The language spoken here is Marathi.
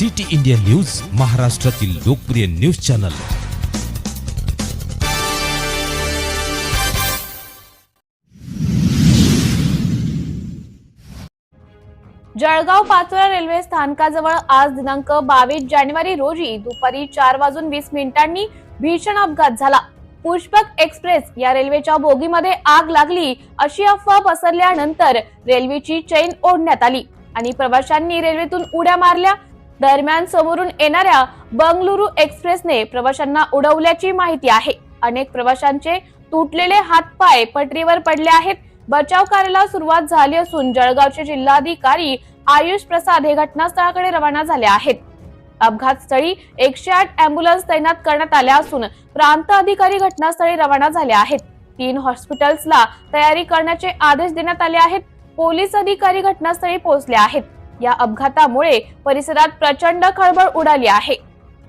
सिटी इंडिया न्यूज महाराष्ट्रातील लोकप्रिय news channel. Jalgaon Pachora railway स्थानकाजवळ आज दिनांक बावीस जानेवारी रोजी दुपारी चार वाजून वीस मिनिटांनी भीषण अपघात झाला. पुष्पक एक्सप्रेस या रेल्वेच्या बोगीमध्ये आग लागली अशी अफवा पसरल्यानंतर रेल्वेची चैन ओढण्यात आली आणि प्रवाशांनी रेल्वेतून उड्या मारल्या दरम्यान समोरून येणाऱ्या बंगळुरू एक्सप्रेसने प्रवाशांना उडवल्याची माहिती आहे. अनेक प्रवाशांचे तुटलेले हातपाय पटरीवर पडले आहेत. बचाव कार्याला सुरुवात झाली असून जळगावचे जिल्हाधिकारी आयुष प्रसाद हे घटनास्थळाकडे रवाना झाले आहेत. अपघात स्थळी एकशे आठ अँब्युलन्स तैनात करण्यात आल्या असून प्रांत अधिकारी घटनास्थळी रवाना झाले आहेत. तीन हॉस्पिटल्सला तयारी करण्याचे आदेश देण्यात आले आहेत. पोलीस अधिकारी घटनास्थळी पोहोचले आहेत. या अपघातामुळे परिसरात प्रचंड खळबळ उडाली आहे.